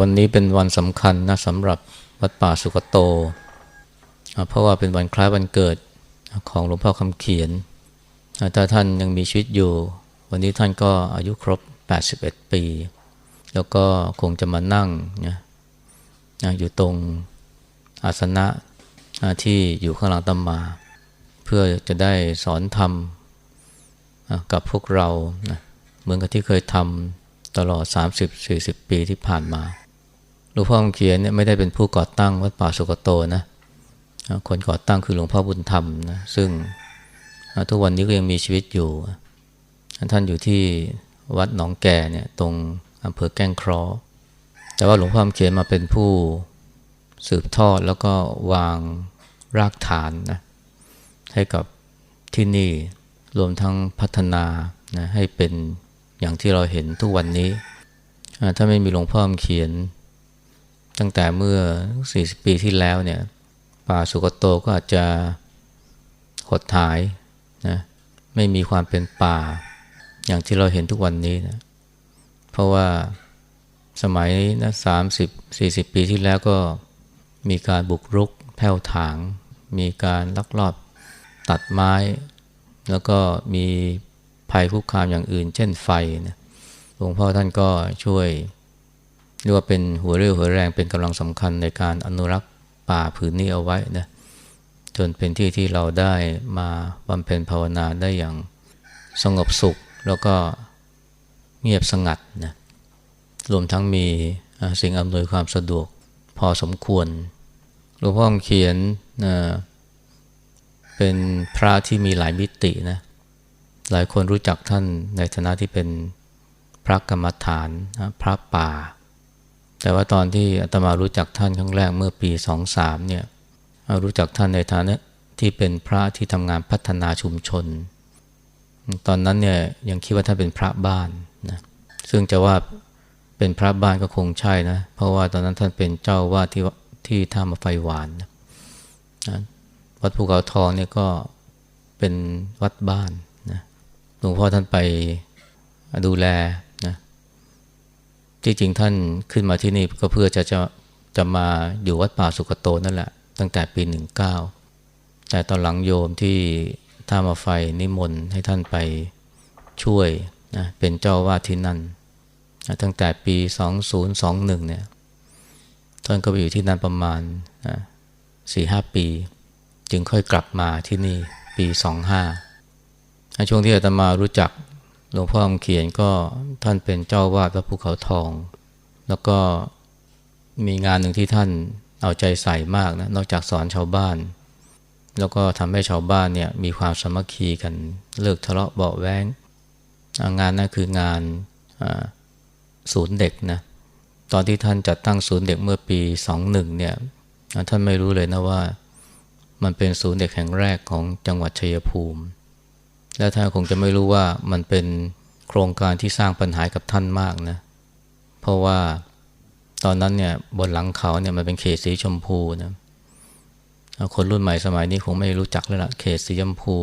วันนี้เป็นวันสำคัญนะสำหรับวัดป่าสุกโต เพราะว่าเป็นวันคล้ายวันเกิดของหลวงพ่อคำเขียน ถ้าท่านยังมีชีวิตอยู่ วันนี้ท่านก็อายุครบ 81 ปี แล้วก็คงจะมานั่งนะอยู่ตรงอาสนะที่อยู่ข้างหลังตำมา เพื่อจะได้สอนธรรมกับพวกเรานะเหมือนกับที่เคยทำ ตลอด 30-40 ปีที่ผ่านมาหลวงพ่อคำเขียนเนี่ยไม่ได้เป็นผู้ก่อตั้งวัดป่าสุกโตนะคนก่อตั้งคือหลวงพ่อบุญธรรมนะซึ่งทุกวันนี้ก็ยังมีชีวิตอยู่ ท่านอยู่ที่วัดหนองแก่เนี่ยตรงอำเภอแก้งครอแต่ว่าหลวงพ่อคำเขียนมาเป็นผู้สืบทอดแล้วก็วางรากฐานนะให้กับที่นี่รวมทั้งพัฒนานะให้เป็น อย่างที่เราเห็นทุกวันนี้ ถ้าไม่มีหลวงพ่อเขียน ตั้งแต่เมื่อ 40 ปีที่แล้วเนี่ย ป่าสุกโตก็อาจจะหดหายนะไม่มีความเป็นป่า อย่างที่เราเห็นทุกวันนี้นะเพราะว่าสมัยนะสามสิบสี่สิบปีที่แล้วก็มีการบุกรุกแผ่วถาง มีการลักลอบตัดไม้ แล้วก็มี ภัยคุกคามอย่างอื่น เช่นไฟนะหลวงพ่อท่านก็ช่วยเรียกว่าเป็นหัวเรี่ยวหัวแรงเป็นกำลังสำคัญในการอนุรักษ์ป่าผืนนี้เอาไว้นะจนเป็นที่ที่เราได้มาบำเพ็ญภาวนาได้อย่างสงบสุข แล้วก็เงียบสงัดนะรวมทั้งมีสิ่งอำนวยความสะดวกพอสมควรหลวงพ่อเขียนนะเป็นพระที่มีหลายมิตินะ หลายคนรู้จักท่านในฐานะที่เป็นพระกรรมฐานพระป่า แต่ว่าตอนที่อาตมารู้จักท่านครั้งแรกเมื่อปีสองสามเนี่ยรู้จักท่านในฐานะที่เป็นพระที่ทำงานพัฒนาชุมชน ตอนนั้นเนี่ยยังคิดว่าท่านเป็นพระบ้านนะซึ่งจะว่าเป็นพระบ้านก็คงใช่นะ เพราะว่าตอนนั้นท่านเป็นเจ้าวาดที่ที่ท่ามาไฟหวานนะวัดภูเขาทองเนี่ยก็เป็นวัดบ้าน หลวงพ่อท่านไปดูแลนะที่จริงท่านขึ้นมาที่นี่ก็เพื่อจะจะจะมาอยู่วัดป่าสุกโตนั่นแหละ ตั้งแต่ปีหนึ่งเก้าแต่ตอนหลังโยมที่ท่ามาไฟนิมนต์ให้ท่านไปช่วยนะเป็นเจ้าวาดที่นั่นตั้งแต่ปี 2021 เนี่ยท่านก็ไปอยู่ที่นั่นประมาณสี่ห้าปี จึงค่อยกลับมาที่นี่ปี 25 ช่วงที่อาตมารู้จักหลวงพ่อคำเขียนก็ท่านเป็นเจ้าวาดพระภูเขาทอง แล้วก็มีงานหนึ่งที่ท่านเอาใจใส่มากนะนอกจากสอนชาวบ้าน แล้วก็ทำให้ชาวบ้านเนี่ยมีความสมัคคีกันเลิกทะเลาะเบาแวงงานนั้นคืองานศูนย์เด็กนะตอนที่ท่านจัดตั้งศูนย์เด็กเมื่อปี 21เนี่ยท่านไม่รู้เลยนะว่า มันเป็นศูนย์เด็กแห่งแรกของจังหวัดชัยภูมิ และท่านคงจะไม่รู้ว่ามันเป็นโครงการที่สร้างปัญหากับท่านมากนะ เพราะว่าตอนนั้นเนี่ยบนหลังเขาเนี่ยมันเป็นเขตสีชมพูนะคนรุ่นใหม่สมัยนี้คงไม่รู้จักแล้วละเขตสีชมพู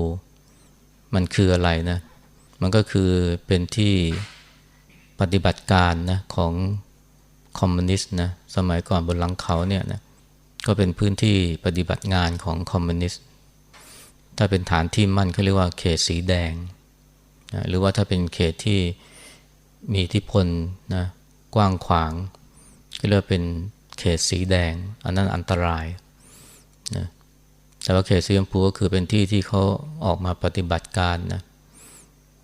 มันคืออะไรนะ มันก็คือเป็นที่ปฏิบัติการนะของคอมมิวนิสต์นะสมัยก่อนบนหลังเขาเนี่ยนะก็เป็นพื้นที่ปฏิบัติงานของคอมมิวนิสต์ ถ้าเป็นฐานที่มั่นเขาเรียกว่าเขตสีแดงนะหรือว่าถ้าเป็นเขตที่มีอิทธิพลนะกว้างขวางก็เรียกเป็นเขตสีแดง อันนั้นอันตรายนะแต่ว่าเขตสีชมพูก็คือเป็นที่ที่เขาออกมาปฏิบัติการนะ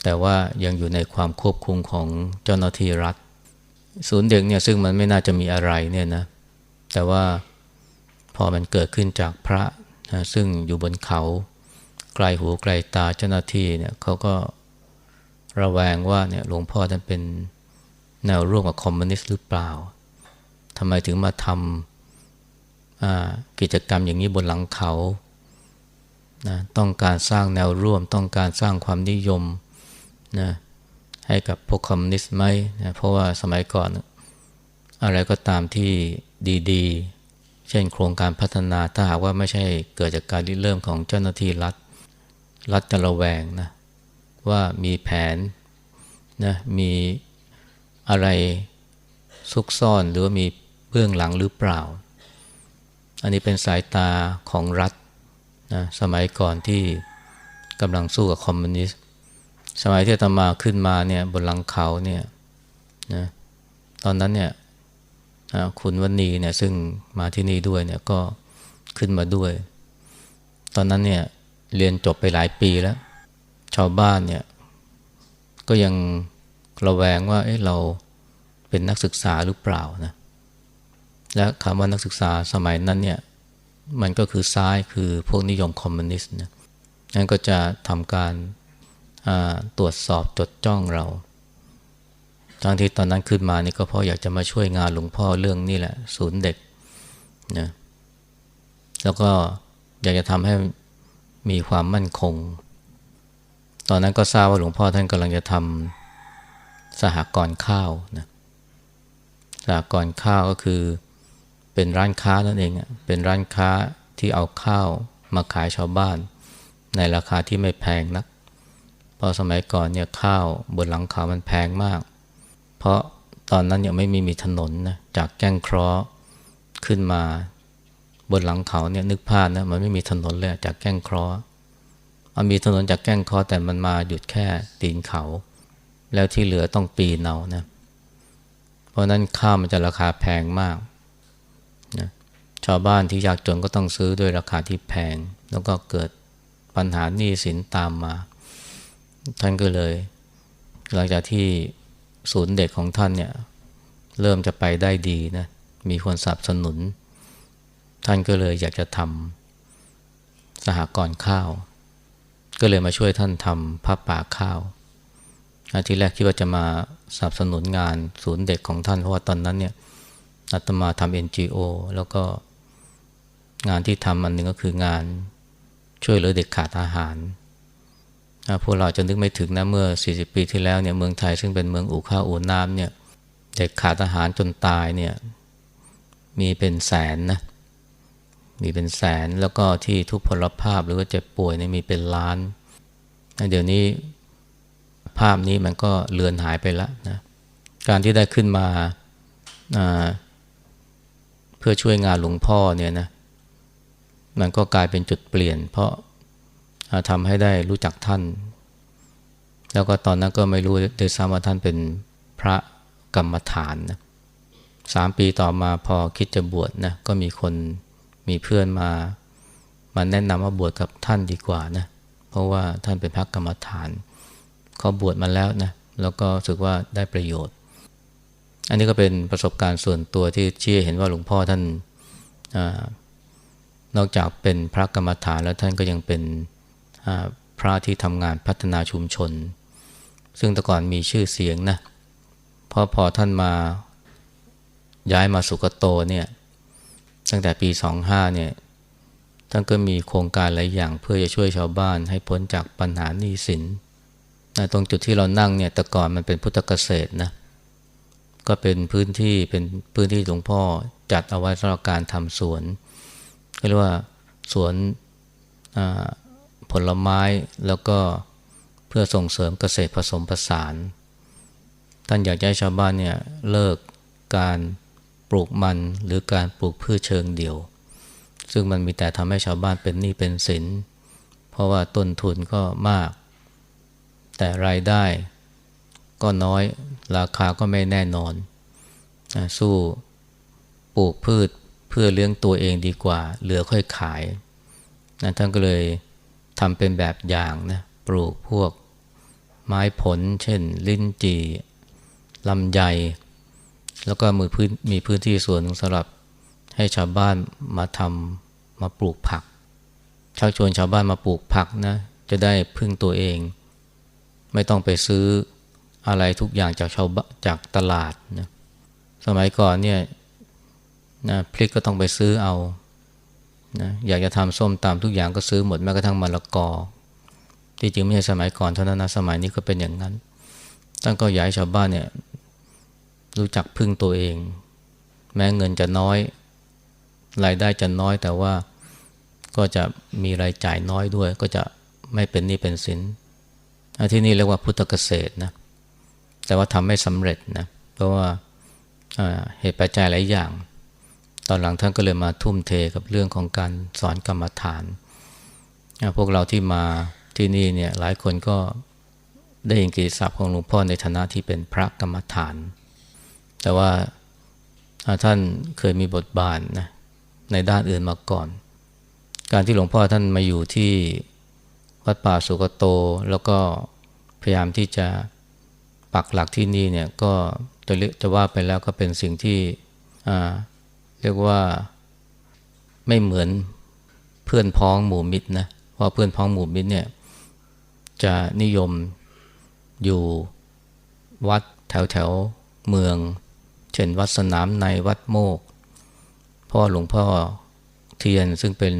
แต่ว่ายังอยู่ในความควบคุมของเจ้าหน้าที่รัฐ ศูนย์เด็กเนี่ยซึ่งมันไม่น่าจะมีอะไรเนี่ยนะแต่ว่าพอมันเกิดขึ้นจากพระนะซึ่งอยู่บนเขา ไกลหูไกลตาเจ้าหน้าที่เนี่ยเขาก็ระแวงว่าเนี่ยหลวงพ่อท่านเป็นแนวร่วมกับคอมมิวนิสต์หรือเปล่าทำไมถึงมาทำกิจกรรมอย่างนี้บนหลังเขานะต้องการสร้างแนวร่วม ต้องการสร้างความนิยมนะให้กับพวกคอมมิวนิสต์ไหมนะเพราะว่าสมัยก่อน อะไรก็ตามที่ดีๆ เช่นโครงการพัฒนาถ้าหากว่าไม่ใช่เกิดจากการริเริ่มของเจ้าหน้าที่รัฐ รัฐจะระแวงนะว่ามีแผนนะมีอะไรซุกซ่อนหรือว่ามีเบื้องหลังหรือเปล่า อันนี้เป็นสายตาของรัฐนะสมัยก่อนที่กำลังสู้กับคอมมิวนิสต์สมัยที่ตมาขึ้นมาเนี่ยบนหลังเขาเนี่ยนะตอนนั้นเนี่ยคุณวันนีเนี่ยซึ่งมาที่นี่ด้วยเนี่ยก็ขึ้นมาด้วย ตอนนั้นเนี่ย เรียนจบไปหลายปีแล้ว ชาวบ้านเนี่ยก็ยังระแวงว่าเอ๊ะเราเป็นนักศึกษาหรือเปล่านะและคำว่านักศึกษาสมัยนั้นเนี่ยมันก็คือซ้ายคือพวกนิยมคอมมิวนิสต์นะนั่นก็จะทำการตรวจสอบจดจ้องเราทั้งที่ตอนนั้นขึ้นมานี่ก็เพราะอยากจะมาช่วยงานหลวงพ่อเรื่องนี่แหละ ศูนย์เด็กนะแล้วก็อยากจะทำให้ มีความมั่นคง ตอนนั้นก็ทราบว่าหลวงพ่อท่านกำลังจะทำสหกรณ์ข้าวนะสหกรณ์ข้าวก็คือเป็นร้านค้านั่นเองเป็นร้านค้าที่เอาข้าวมาขายชาวบ้าน ในราคาที่ไม่แพงนัก เพราะสมัยก่อนเนี่ยข้าวบนหลังเขามันแพงมาก เพราะตอนนั้นยังไม่มีมีถนนนะจากแก้งเคราะห์ขึ้นมา บนหลังเขาเนี่ยนึกภาพนะมันไม่มีถนนเลยจากแก้งคราะห์มันมีถนนจากแก้งคราะห์แต่มันมาหยุดแค่ตีนเขา แล้วที่เหลือต้องปีนเอานะ เพราะนั้นข้าวมันจะราคาแพงมากนะชาวบ้านที่ยากจนก็ต้องซื้อด้วยราคาที่แพง แล้วก็เกิดปัญหาหนี้สินตามมา ท่านก็เลย หลังจากที่ศูนย์เด็กของท่านเนี่ย เริ่มจะไปได้ดีนะมีคนสนับสนุน ท่านก็เลยอยากจะทำสหกรณ์ข้าว ก็เลยมาช่วยท่านทำผ้าป่าข้าวทีแรกคิดว่าจะมาสนับสนุนงานศูนย์เด็กของท่านเพราะว่าตอนนั้นเนี่ยอาตมาทำ NGO แล้วก็งานที่ทำอันหนึ่งก็คืองานช่วยเหลือเด็กขาดอาหารพวกเราจะนึกไม่ถึงนะเมื่อ 40 ปีที่แล้วเนี่ยเมืองไทยซึ่งเป็นเมืองอู่ข้าวอู่น้ำเนี่ยเด็กขาดอาหารจนตายเนี่ยมีเป็นแสนนะ มีเป็นแสนแล้วก็ที่ทุพพลภาพหรือว่าเจ็บป่วยเนี่ยมีเป็นล้านเดี๋ยวนี้ภาพนี้มันก็เลือนหายไปแล้วนะการที่ได้ขึ้นมาเพื่อช่วยงานหลวงพ่อเนี่ยนะมันก็กลายเป็นจุดเปลี่ยน เพราะทำให้ได้รู้จักท่าน แล้วก็ตอนนั้นก็ไม่รู้โดยซ้ำว่าท่านเป็นพระกรรมฐานนะสามปีต่อมาพอคิดจะบวชนะก็มีคน มีเพื่อนมามาแนะนำว่าบวชกับท่านดีกว่านะเพราะว่าท่านเป็นพระกรรมฐานเขาบวชมาแล้วนะแล้วก็รู้สึกว่าได้ประโยชน์ อันนี้ก็เป็นประสบการณ์ส่วนตัวที่เชี่ยเห็นว่าหลวงพ่อท่านอนอกจากเป็นพระกรรมฐานแล้วท่านก็ยังเป็นพระที่ทำงานพัฒนาชุมชน ซึ่งแต่ก่อนมีชื่อเสียงนะพราะพอท่านมาย้ายมาสุกโตเนี่ย ตั้งแต่ปี 25เนี่ยท่านก็มีโครงการหลายอย่างเพื่อจะช่วยชาวบ้านให้พ้นจากปัญหาหนี้สินนะตรงจุดที่เรานั่งเนี่ยแต่ก่อนมันเป็นพุทธเกษตรนะก็เป็นพื้นที่เป็นพื้นที่หลวงพ่อจัดเอาไว้สำหรับการทำสวนเรียกว่าสวนผลไม้แล้วก็เพื่อส่งเสริมเกษตรผสมผสาน ท่านอยากให้ชาวบ้านเนี่ยเลิกการ ปลูกมันหรือการปลูกพืชเชิงเดี่ยว ซึ่งมันมีแต่ทำให้ชาวบ้านเป็นหนี้เป็นสิน เพราะว่าต้นทุนก็มาก แต่รายได้ก็น้อยราคาก็ไม่แน่นอน สู้ปลูกพืชเพื่อเลี้ยงตัวเองดีกว่า เหลือค่อยขายนะท่านก็เลยทำเป็นแบบอย่างนะปลูกพวกไม้ผล เช่น ลิ้นจี่ลำไย แล้วก็มือพื้นมีพื้นที่ส่วนหนึ่งสำหรับให้ชาวบ้านมาทำมาปลูกผักชักชวนชาวบ้านมาปลูกผักนะจะได้พึ่งตัวเอง ไม่ต้องไปซื้ออะไรทุกอย่างจากชาวจากตลาดนะสมัยก่อนเนี่ยนะพริกก็ต้องไปซื้อเอานะอยากจะทำส้มตำทุกอย่างก็ซื้อหมดแม้กระทั่งมะละกอ ที่จริงไม่ใช่สมัยก่อนเท่านั้นนะสมัยนี้ก็เป็นอย่างนั้นตั้งก็อยากให้ชาวบ้านเนี่ย รู้จักพึ่งตัวเอง แม้เงินจะน้อย รายได้จะน้อยแต่ว่าก็จะมีรายจ่ายน้อยด้วย ก็จะไม่เป็นนี่เป็นสินที่นี่เรียกว่าพุทธเกษตรนะแต่ว่าทำไม่สำเร็จนะเพราะว่าเหตุปัจจัยหลายอย่าง ตอนหลังท่านก็เลยมาทุ่มเทกับเรื่องของการสอนกรรมฐาน พวกเราที่มาที่นี่เนี่ยหลายคนก็ได้ยินกิจศัพท์ของหลวงพ่อในฐานะที่เป็นพระกรรมฐาน แต่ว่าท่านเคยมีบทบาทนะในด้านอื่นมาก่อน การที่หลวงพ่อท่านมาอยู่ที่วัดป่าสุกโต แล้วก็พยายามที่จะปักหลักที่นี่เนี่ยก็จะจะว่าไปแล้วก็เป็นสิ่งที่เรียกว่าไม่เหมือนเพื่อนพ้องหมู่มิตรนะเพราะเพื่อนพ้องหมู่มิตรเนี่ยจะนิยมอยู่วัดแถวแถวเมือง เช่นวัดสนามในวัดโมก พ่อหลวงพ่อเทียนซึ่งเป็น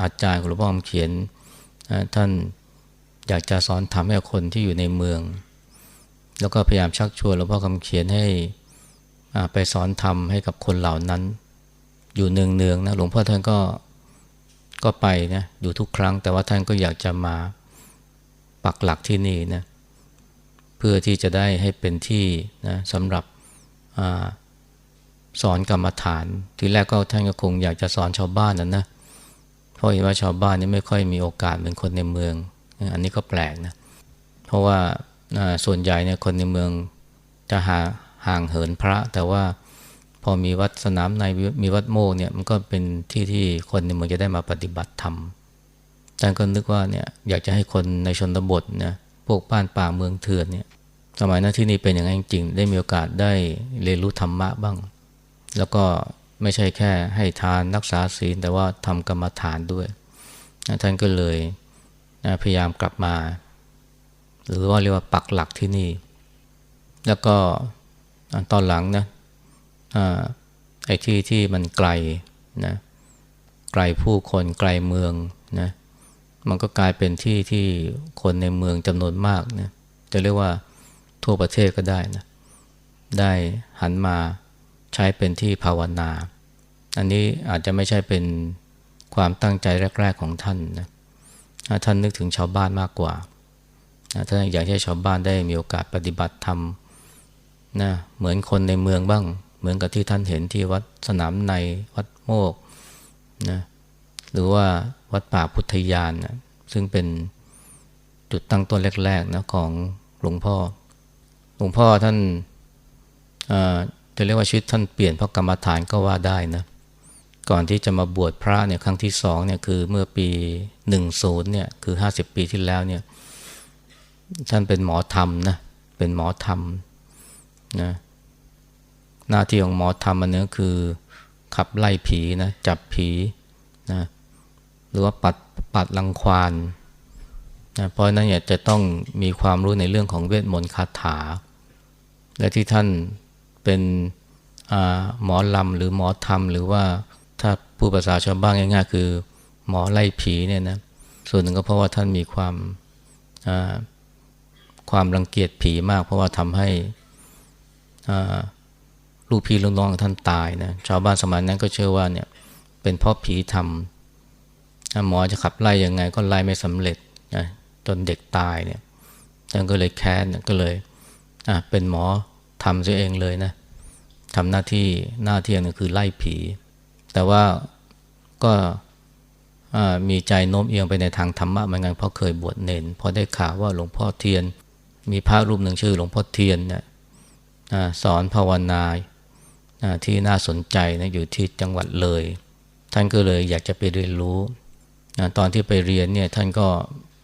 อาจารย์ของหลวงพ่อเขียน ท่านอยากจะสอนทำให้คนที่อยู่ในเมือง แล้วก็พยายามชักชวนหลวงพ่อคำเขียนให้ไปสอนธรรมให้กับคนเหล่านั้น อยู่เนืองๆนะหลวงพ่อท่านก็ก็ไปนะอยู่ทุกครั้ง แต่ว่าท่านก็อยากจะมาปักหลักที่นี่นะเพื่อที่จะได้ให้เป็นที่นะสำหรับ สอนกรรมฐาน ทีแรกก็ท่านก็คงอยากจะสอนชาวบ้านนั่นนะเพราะเห็นว่าชาวบ้านนี่ไม่ค่อยมีโอกาสเหมือนคนในเมือง อันนี้ก็แปลกนะ เพราะว่าส่วนใหญ่เนี่ยคนในเมืองจะหาห่างเหินพระ แต่ว่าพอมีวัดสนามในมีวัดโมกเนี่ยมันก็เป็นที่ที่คนในเมืองจะได้มาปฏิบัติธรรมอาจารย์ก็นึกว่าเนี่ยอยากจะให้คนในชนบทนะพวกบ้านป่าเมืองเถื่อนเนี่ย สมัยนั้นที่นี่เป็นอย่างนั้นจริงได้มีโอกาสได้เรียนรู้ธรรมะบ้าง แล้วก็ไม่ใช่แค่ให้ทานรักษาศีลแต่ว่าทำกรรมฐานด้วย ท่านก็เลยพยายามกลับมา หรือว่าเรียกว่าปักหลักที่นี่ แล้วก็ตอนหลังนะไอ้ที่ที่มันไกลนะไกลผู้คนไกลเมืองนะมันก็กลายเป็นที่ที่คนในเมืองจำนวนมากนะจะเรียกว่า ทั่วประเทศก็ได้นะได้หันมาใช้เป็นที่ภาวนา อันนี้อาจจะไม่ใช่เป็นความตั้งใจแรก ๆของท่านนะท่านนึกถึงชาวบ้านมากกว่าท่านอยากให้ชาวบ้านได้มีโอกาสปฏิบัติธรรมนะเหมือนคนในเมืองบ้าง เหมือนกับที่ท่านเห็นที่วัดสนามในวัดโมกนะหรือว่าวัดป่าพุทธยานนะซึ่งเป็นจุดตั้งต้นแรกๆนะของหลวงพ่อ หลวงพ่อท่านจะเรียกว่าชีวิตท่านเปลี่ยนเพราะกรรมฐานก็ว่าได้นะ ก่อนที่จะมาบวชพระเนี่ยครั้งที่สองเนี่ยคือเมื่อปีหนึ่งศูนย์เนี่ยคือห้าสิบปีที่แล้วเนี่ยท่านเป็นหมอธรรมนะเป็นหมอธรรมนะหน้าที่ของหมอธรรมอันนี้คือขับไล่ผีนะจับผีนะหรือว่าปัดปัดรังควานนะเพราะนั้นเนี่ยจะต้องมีความรู้ในเรื่องของเวทมนต์คาถา และที่ท่านเป็นหมอลำหรือหมอธรรม หรือว่าถ้าผู้ภาษาชาวบ้านง่าย ๆ คือหมอไล่ผีเนี่ยนะส่วนหนึ่งก็เพราะว่าท่านมีความความรังเกียจผีมาก เพราะว่าทำให้ลูกพี่ลูกน้องท่านตายนะชาวบ้านสมัยนั้นก็เชื่อว่าเนี่ยเป็นเพราะผีทำหมอจะขับไล่ยังไงก็ไล่ไม่สำเร็จนะจนเด็กตายเนี่ยท่านก็เลยแค้นก็เลย เป็นหมอทำซะเองเลยนะทำหน้าที่หน้าที่นึงคือไล่ผี แต่ว่าก็มีใจโน้มเอียงไปในทางธรรมะเหมือนกันเพราะเคยบวชเนนพอได้ข่าวว่าหลวงพ่อเทียน มีพระรูปหนึ่งชื่อหลวงพ่อเทียนเนี่ยสอนภาวนาที่น่าสนใจนะอยู่ที่จังหวัดเลย ท่านก็เลยอยากจะไปเรียนรู้ตอนที่ไปเรียนเนี่ยท่านก็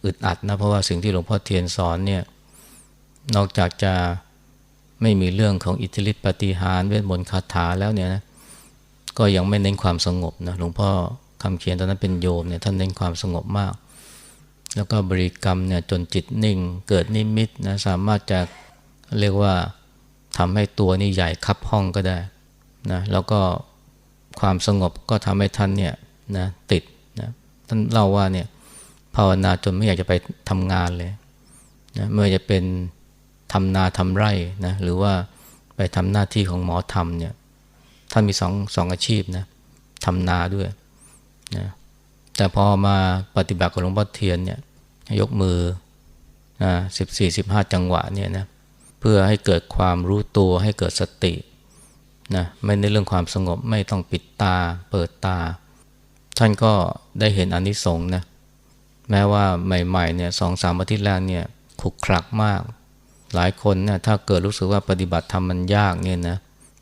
อึดอัดนะเพราะว่าสิ่งที่หลวงพ่อเทียนสอนเนี่ย นอกจากจะไม่มีเรื่องของอิทธิฤทธิปฏิหารเวทมนต์คาถาแล้วเนี่ยนะก็ยังไม่เน้นความสงบนะหลวงพ่อคำเขียนตอนนั้นเป็นโยมเนี่ยท่านเน้นความสงบมาก แล้วก็บริกรรมเนี่ยจนจิตนิ่ง เกิดนิมิตนะสามารถจะเรียกว่าทำให้ตัวนี่ใหญ่คับห้องก็ได้นะแล้วก็ความสงบก็ทำให้ท่านเนี่ยนะติดนะท่านเล่าว่าเนี่ยภาวนาจนไม่อยากจะไปทำงานเลยนะเมื่อจะเป็น ทำนาทำไร่นะหรือว่าไปทำหน้าที่ของหมอธรรมเนี่ยท่านมีสองสองอาชีพนะทำนาด้วยนะแต่พอมาปฏิบัติกับหลวงพ่อเทียนเนี่ยยกมือสิบสี่สิบห้าจังหวะเนี่ยนะเพื่อให้เกิดความรู้ตัวให้เกิดสตินะไม่ในเรื่องความสงบไม่ต้องปิดตาเปิดตา ท่านก็ได้เห็นอนนิสงส์นะแม้ว่าใหม่ๆเนี่ยสองสามอาทิตย์แรกเนี่ยขุกคลักมาก หลายคนเนี่ยถ้าเกิดรู้สึกว่าปฏิบัติธรรมมันยากเนี่ยนะ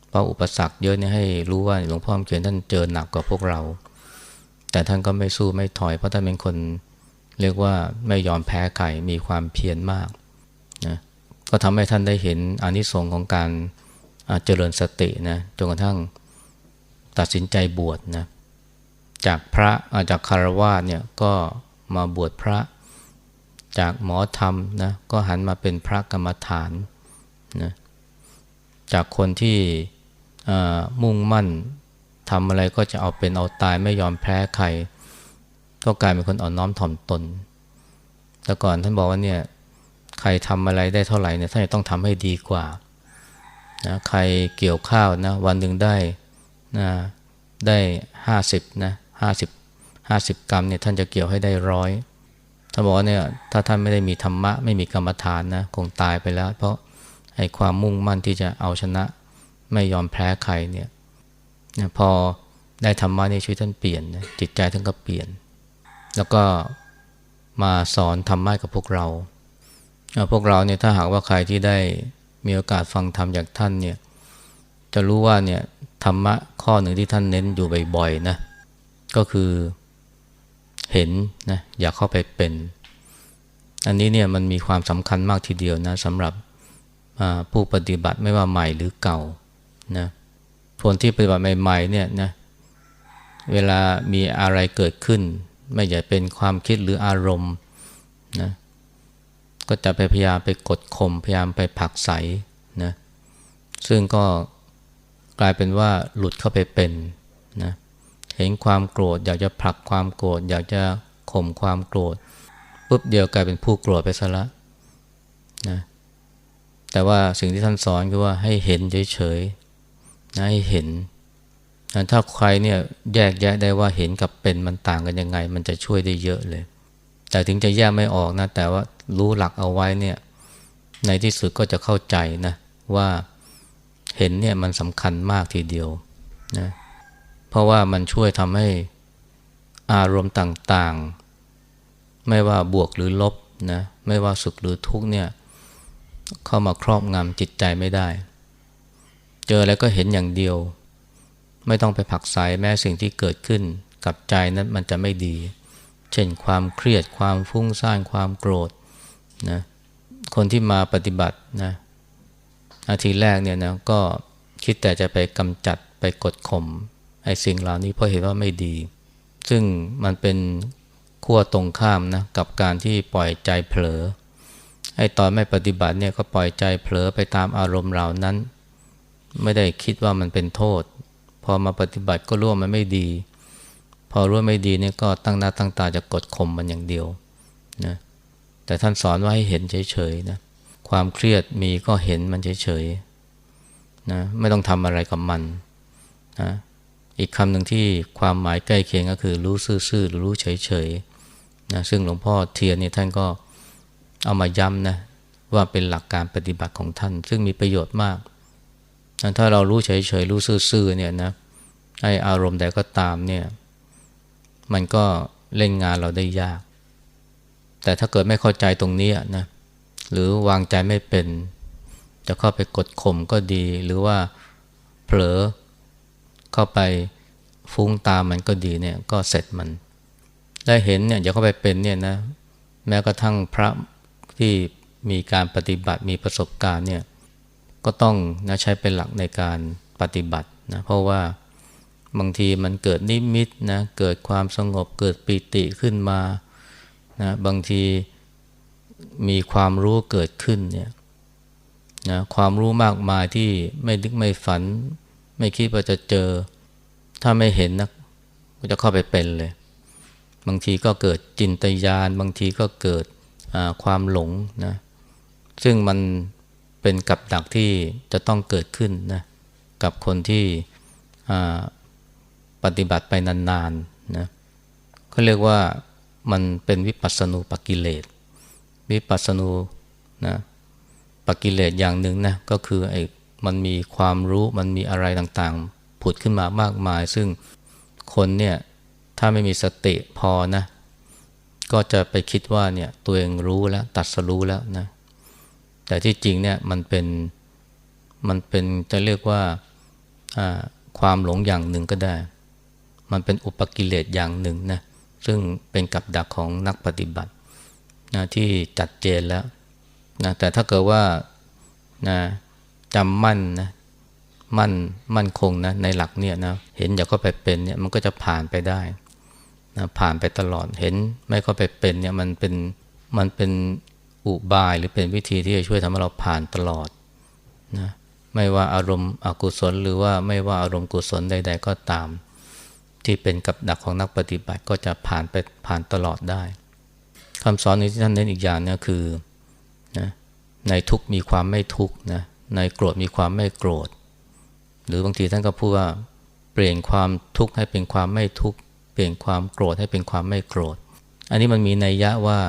เพราะอุปสรรคเยอะเนี่ยให้รู้ว่าหลวงพ่อเขียนท่านเจอหนักกว่าพวกเรา แต่ท่านก็ไม่สู้ไม่ถอย เพราะท่านเป็นคนเรียกว่าไม่ยอมแพ้ใครมีความเพียรมากนะก็ทำให้ท่านได้เห็นอนิสงค์ของการเจริญสตินะจนกระทั่งตัดสินใจบวชนะจากพระจากคารวาสเนี่ยก็มาบวชพระ จากหมอธรรมนะก็หันมาเป็นพระกรรมฐานนะจากคนที่มุ่งมั่นทำอะไรก็จะเอาเป็นเอาตายไม่ยอมแพ้ใคร ก็กลายเป็นคนอ่อนน้อมถ่อมตน แต่ก่อนท่านบอกว่าเนี่ยใครทำอะไรได้เท่าไหร่เนี่ยท่านจะต้องทำให้ดีกว่านะใครเกี่ยวข้าวนะวันหนึ่งได้นะได้ห้าสิบนะห้าสิบห้าสิบกรัมเนี่ยท่านจะเกี่ยวให้ได้ร้อย ท่านบอกว่าเนี่ยถ้าท่านไม่ได้มีธรรมะไม่มีกรรมฐานนะคงตายไปแล้ว เพราะไอ้ความมุ่งมั่นที่จะเอาชนะไม่ยอมแพ้ใครเนี่ยพอได้ธรรมะในชีวิตท่านเปลี่ยนนะจิตใจท่านก็เปลี่ยน แล้วก็มาสอนธรรมะกับพวกเราพวกเราเนี่ยถ้าหากว่าใครที่ได้มีโอกาสฟังธรรมจากท่านเนี่ยจะรู้ว่าเนี่ยธรรมะข้อหนึ่งที่ท่านเน้นอยู่บ่อยๆนะก็คือ เห็นนะอยากเข้าไปเป็น อันนี้เนี่ยมันมีความสำคัญมากทีเดียวนะสำหรับผู้ปฏิบัติไม่ว่าใหม่หรือเก่านะคนที่ปฏิบัติใหม่ๆเนี่ยนะเวลามีอะไรเกิดขึ้น ไม่ใช่เป็นความคิดหรืออารมณ์นะก็จะไปพยายามไปกดข่มพยายามไปผักใสนะซึ่งก็กลายเป็นว่าหลุดเข้าไปเป็นนะ เห็นความโกรธ อยากจะผลักความโกรธ อยากจะข่มความโกรธปุ๊บเดียวกลายเป็นผู้โกรธไปซะละนะแต่ว่าสิ่งที่ท่านสอนคือว่าให้เห็นเฉยๆนะให้เห็นนะถ้าใครเนี่ยแยกแยะได้ว่าเห็นกับเป็นมันต่างกันยังไง มันจะช่วยได้เยอะเลย แต่ถึงจะแยกไม่ออกนะ แต่ว่ารู้หลักเอาไว้เนี่ย ในที่สุดก็จะเข้าใจนะว่าเห็นเนี่ยมันสำคัญมากทีเดียวนะ เพราะว่ามันช่วยทำให้อารมณ์ต่างๆ ไม่ว่าบวกหรือลบนะไม่ว่าสุขหรือทุกเนี่ยเข้ามาครอบงำจิตใจไม่ได้ เจอแล้วก็เห็นอย่างเดียว ไม่ต้องไปผักใสแม้สิ่งที่เกิดขึ้นกับใจนั้นมันจะไม่ดี เช่นความเครียดความฟุ้งซ่านความโกรธนะคนที่มาปฏิบัตินะนาทีแรกเนี่ยนะก็คิดแต่จะไปกำจัดไปกดข่ม ไอ้สิ่งเหล่านี้เพราะเห็นว่าไม่ดี ซึ่งมันเป็นขั้วตรงข้ามนะกับการที่ปล่อยใจเผลอไอ้ตอนไม่ปฏิบัติเนี่ยก็ปล่อยใจเผลอไปตามอารมณ์เหล่านั้น ไม่ได้คิดว่ามันเป็นโทษ พอมาปฏิบัติก็รู้ว่ามันไม่ดี พอรู้ว่าไม่ดีเนี่ยก็ตั้งหน้าตั้งตาจะกดข่มมันอย่างเดียวนะแต่ท่านสอนว่าให้เห็นเฉยๆนะความเครียดมีก็เห็นมันเฉยๆนะไม่ต้องทำอะไรกับมันนะ อีกคำหนึ่งที่ความหมายใกล้เคียงก็คือรู้ซื่อๆหรือรู้เฉยๆนะซึ่งหลวงพ่อเทียนนี่ท่านก็เอามาย้ำนะว่าเป็นหลักการปฏิบัติของท่าน ซึ่งมีประโยชน์มากนะถ้าเรารู้เฉยๆรู้ซื่อๆเนี่ยนะไออารมณ์ใดก็ตามเนี่ยมันก็เล่นงานเราได้ยาก แต่ถ้าเกิดไม่เข้าใจตรงนี้นะหรือวางใจไม่เป็น จะเข้าไปกดข่มก็ดี หรือว่าเผลอ เข้าไปฟุ้งตามมันก็ดีเนี่ยก็เสร็จมัน ได้เห็นเนี่ยอย่าเข้าไปเป็นเนี่ยนะแม้กระทั่งพระที่มีการปฏิบัติมีประสบการณ์เนี่ยก็ต้องนะใช้เป็นหลักในการปฏิบัตินะเพราะว่าบางทีมันเกิดนิมิตนะเกิดความสงบเกิดปิติขึ้นมานะบางทีมีความรู้เกิดขึ้นเนี่ยนะความรู้มากมายที่ไม่นึกไม่ฝัน ไม่คิดว่าจะเจอ ถ้าไม่เห็นนะก็จะเข้าไปเป็นเลย บางทีก็เกิดจินตยาน บางทีก็เกิดความหลงนะซึ่งมันเป็นกับดักที่จะต้องเกิดขึ้นนะกับคนที่ปฏิบัติไปนานๆนะเขาเรียกว่ามันเป็นวิปัสสนูปกิเลส วิปัสสนูนะปกิเลสอย่างหนึ่งนะก็คือไอ้ มันมีความรู้มันมีอะไรต่างๆ ผุดขึ้นมามากมาย ซึ่งคนเนี่ยถ้าไม่มีสติพอนะ ก็จะไปคิดว่าเนี่ยตัวเองรู้แล้วตัดสรู้แล้วนะ แต่ที่จริงเนี่ยมันเป็นมันเป็นจะเรียกว่าความหลงอย่างหนึ่งก็ได้ มันเป็นอุปกิเลสอย่างหนึ่งนะ ซึ่งเป็นกับดักของนักปฏิบัตินะที่จัดเจนแล้วนะแต่ถ้าเกิดว่านะ จำมั่นนะมั่นมั่นคงนะในหลักเนี่ยนะเห็นอย่าก็ไปเป็นเนี่ยมันก็จะผ่านไปได้นะผ่านไปตลอดเห็นไม่ก็ไปเป็นเนี่ยมันเป็นมันเป็นอุบายหรือเป็นวิธีที่จะช่วยทำให้เราผ่านตลอดนะไม่ว่าอารมณ์อกุศล หรือว่าไม่ว่าอารมณ์กุศลใด ๆ ก็ตาม ที่เป็นกับดักของนักปฏิบัติก็จะผ่านไปผ่านตลอดได้คำสอนนี้ที่ท่านเน้นอีกอย่างเนี่ยคือนะในทุกมีความไม่ทุกนะ ในโกรธมีความไม่โกรธ หรือบางทีท่านก็พูดว่าเปลี่ยนความทุกข์ให้เป็นความไม่ทุกข์ เปลี่ยนความโกรธให้เป็นความไม่โกรธ อันนี้มันมีนัยยะว่า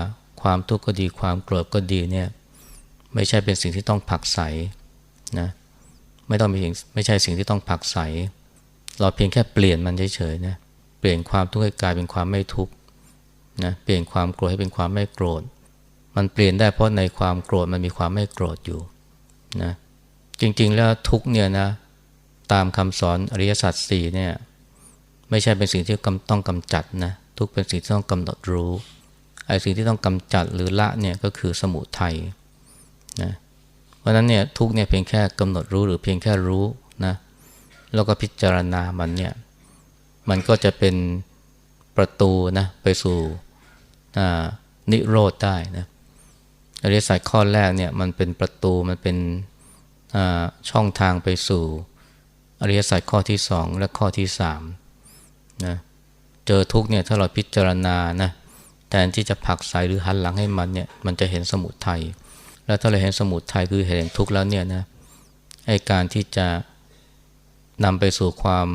ความทุกข์ก็ดีความโกรธก็ดีเนี่ยไม่ใช่เป็นสิ่งที่ต้องผักใสนะไม่ต้องมีสิ่งไม่ใช่สิ่งที่ต้องผักใส เราเพียงแค่เปลี่ยนมันเฉยๆนะเปลี่ยนความทุกข์ให้กลายเป็นความไม่ทุกข์นะเปลี่ยนความโกรธให้เป็นความไม่โกรธ มันเปลี่ยนได้เพราะในความโกรธมันมีความไม่โกรธอยู่นะ จริง ๆ แล้วทุกเนี่ยนะตามคำสอนอริยสัจสี่เนี่ยไม่ใช่เป็นสิ่งที่ต้องกำจัดนะทุกเป็นสิ่งที่ต้องกำหนดรู้ไอ้สิ่งที่ต้องกำจัดหรือละเนี่ยก็คือสมุทัยนะเพราะนั้นเนี่ยทุกเนี่ยเพียงแค่กำหนดรู้หรือเพียงแค่รู้นะแล้วก็พิจารณามันเนี่ยมันก็จะเป็นประตูนะไปสู่นิโรธได้นะอริยสัจข้อแรกเนี่ยมันเป็นประตูมันเป็น ช่องทางไปสู่อริยสัจข้อที่สองและข้อที่สามนะเจอทุกเนี่ยถ้าเราพิจารณานะแทนที่จะผักใสหรือหันหลังให้มันเนี่ยมันจะเห็นสมุทัยแล้วถ้าเราเห็นสมุทัยคือเห็นทุกข์แล้วเนี่ยนะไอการที่จะนำไปสู่ความ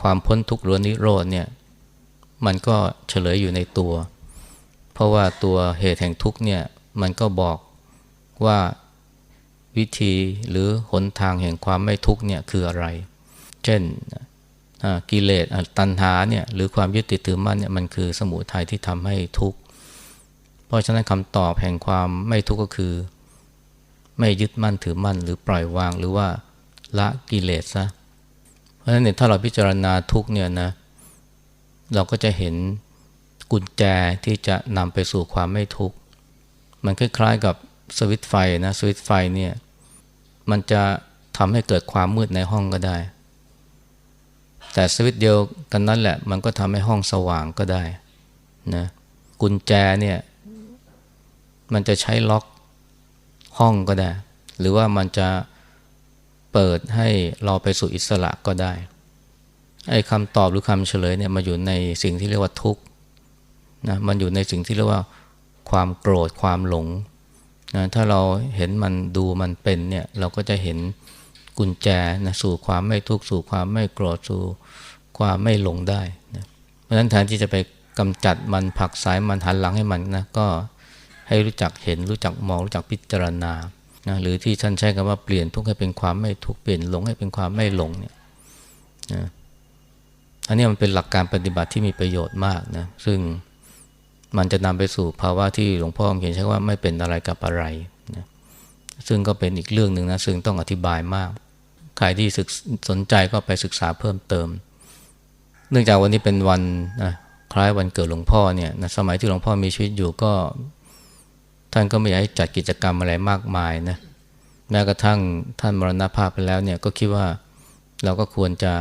ความพ้นทุกข์หรือนิโรธเนี่ยมันก็เฉลยอยู่ในตัว เพราะว่าตัวเหตุแห่งทุกข์เนี่ยมันก็บอกว่า วิธีหรือหนทางแห่งความไม่ทุกเนี่ยคืออะไร เช่นกิเลสตัณหาเนี่ยหรือความยึดติดถือมั่นเนี่ยมันคือสมุทัยที่ทำให้ทุกข์ เพราะฉะนั้นคำตอบแห่งความไม่ทุกข์ก็คือ ไม่ยึดมั่นถือมั่น หรือปล่อยวางหรือว่าละกิเลสซะเพราะฉะนั้นเนี่ยถ้าเราพิจารณาทุกเนี่ยนะเราก็จะเห็นกุญแจที่จะนำไปสู่ความไม่ทุกข์ มันคล้ายๆกับ สวิตไฟนะสวิตไฟเนี่ยมันจะทำให้เกิดความมืดในห้องก็ได้ แต่สวิตเดียวกันนั้นแหละ มันก็ทำให้ห้องสว่างก็ได้นะกุญแจเนี่ยมันจะใช้ล็อกห้องก็ได้ หรือว่ามันจะเปิดให้เราไปสู่อิสระก็ได้ไอ้คำตอบหรือคำเฉลยเนี่ยมาอยู่ในสิ่งที่เรียกว่าทุกข์นะมันอยู่ในสิ่งที่เรียกว่าความโกรธความหลง นะถ้าเราเห็นมันดูมันเป็นเนี่ยเราก็จะเห็นกุญแจนะสู่ความไม่ทุกข์สู่ความไม่โกรธสู่ความไม่หลงได้นะเพราะฉะนั้นแทนที่จะไปกำจัดมันผักสายมันหันหลังให้มันนะก็ให้รู้จักเห็นรู้จักมองรู้จักพิจารณานะหรือที่ท่านใช้คำว่าเปลี่ยนทุกข์ให้เป็นความไม่ทุกข์เปลี่ยนหลงให้เป็นความไม่หลงเนี่ยนะอันนี้มันเป็นหลักการปฏิบัติที่มีประโยชน์มากนะซึ่ง มันจะนำไปสู่ภาวะที่หลวงพ่อเขียนใช้ว่าไม่เป็นอะไรกับอะไรนะซึ่งก็เป็นอีกเรื่องหนึ่งนะซึ่งต้องอธิบายมาก ใครที่ศึกสนใจก็ไปศึกษาเพิ่มเติม เนื่องจากวันนี้เป็นวันนะคล้ายวันเกิดหลวงพ่อเนี่ยนะสมัยที่หลวงพ่อมีชีวิตอยู่ก็ ท่านก็ไม่อยากให้จัดกิจกรรมอะไรมากมายนะแม้กระทั่งท่านมรณภาพไปแล้วเนี่ยก็คิดว่าเราก็ควรจะ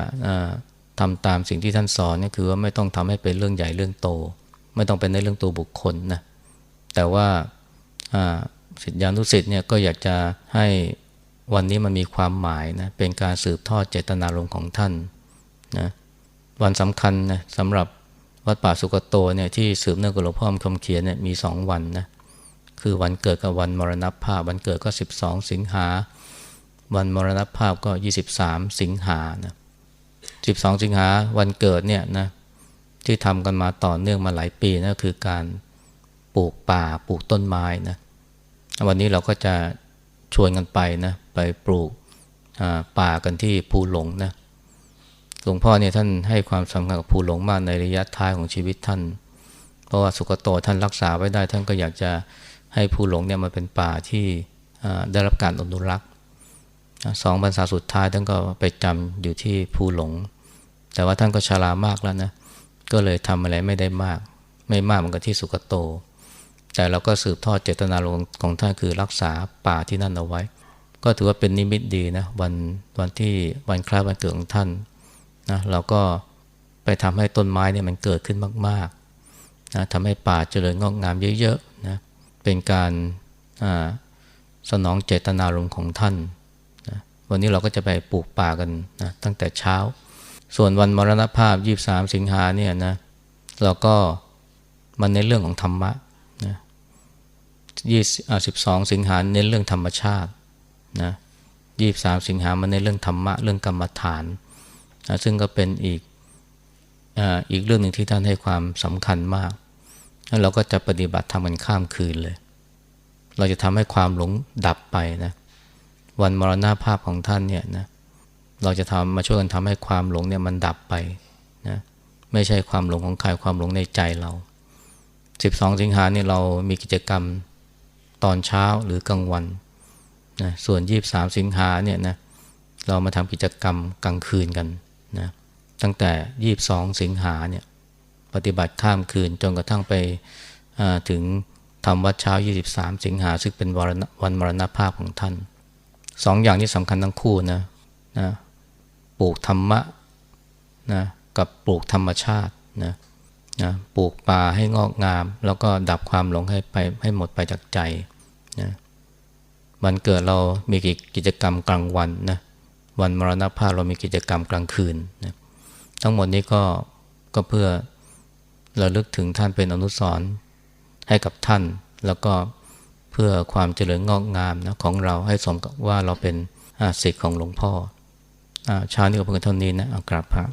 ทำตามสิ่งที่ท่านสอนนี่คือว่าไม่ต้องทำให้เป็นเรื่องใหญ่เรื่องโต ไม่ต้องเป็นในเรื่องตัวบุคคลนะแต่ว่าสิทธิานุสิทธิ์เนี่ยก็อยากจะให้วันนี้มันมีความหมายนะเป็นการสืบทอดเจตนารมณ์ของท่านนะวันสำคัญนะสำหรับวัดป่าสุกโตเนี่ยที่สืบเนื่องกับหลวงพ่อคำเขียนเนี่ยมีสองวันนะคือวันเกิดกับวันมรณภาพ วันเกิดก็ 12 สิงหา วันมรณภาพก็ 23 สิงหานะ12 สิงหาวันเกิดเนี่ยนะ ที่ทำกันมาต่อเนื่องมาหลายปีนะคือการปลูกป่าปลูกต้นไม้นะวันนี้เราก็จะชวนกันไปนะไปปลูกป่ากันที่ภูหลงนะหลวงพ่อเนี่ยท่านให้ความสำคัญกับภูหลงมากในระยะท้ายของชีวิตท่าน เพราะว่าสุกโตท่านรักษาไว้ได้ ท่านก็อยากจะให้ภูหลงเนี่ยมาเป็นป่าที่ได้รับการอนุรักษ์สองพรรษาสุดท้ายท่านก็ไปจำอยู่ที่ภูหลง แต่ว่าท่านก็ชรามากแล้วนะ ก็เลยทำอะไรไม่ได้มาก ไม่มากเหมือนกับที่สุกโต แต่เราก็สืบทอดเจตนารมณ์ของท่านคือรักษาป่าที่นั่นเอาไว้ ก็ถือว่าเป็นนิมิตดีนะวันวันที่วันคล้ายวันเกิดของท่านนะเราก็ไปทำให้ต้นไม้เนี่ยมันเกิดขึ้นมากๆนะทำให้ป่าเจริญงอกงามเยอะๆนะเป็นการสนองเจตนารมณ์ของท่านนะวันนี้เราก็จะไปปลูกป่ากันนะตั้งแต่เช้า ส่วนวันมรณภาพ 23 สิงหาเนี่ยนะเราก็มันในเรื่องของธรรมะนะ20 12สิงหาเน้นเรื่องธรรมชาตินะ23สิงหามันในเรื่องธรรมะเรื่องกรรมฐานนะซึ่งก็เป็นอีกอาอีกเรื่องหนึ่งที่ท่านให้ความสำคัญมากแล้วเราก็จะปฏิบัติทำกันข้ามคืนเลย เราจะทำให้ความหลงดับไปนะวันมรณภาพของท่านเนี่ยนะ เราจะทำมาช่วยกันทำให้ความหลงเนี่ยมันดับไปนะไม่ใช่ความหลงของใครความหลงในใจเรา 12 สิงหาเนี่ยเรามีกิจกรรมตอนเช้าหรือกลางวันนะส่วน 23 สิงหาเนี่ยนะเรามาทำกิจกรรมกลางคืนกันนะตั้งแต่ 22 สิงหาเนี่ยปฏิบัติข้ามคืนจนกระทั่งไปอ่าถึงทำวัดเช้า 23 สิงหาซึ่งเป็นวันวันมรณภาพของท่านสองอย่างนี้สำคัญทั้งคู่นะนะ ปลูกธรรมะนะกับปลูกธรรมชาตินะนะปลูกป่าให้งอกงาม แล้วก็ดับความหลงให้ไปให้หมดไปจากใจนะวันเกิดเรามีกิจกรรมกลางวันนะวันมรณภาพเรามีกิจกรรมกลางคืนนะทั้งหมดนี้ก็ก็เพื่อเระลึกถึงท่านเป็นอนุสรณ์ให้กับท่าน แล้วก็เพื่อความเจริญงอกงามนะของเราให้สมกับว่าเราเป็นอาศิษย์ของหลวงพ่อ อาเช้านี้ก็เพียงเท่านี้นะเอากราบพระ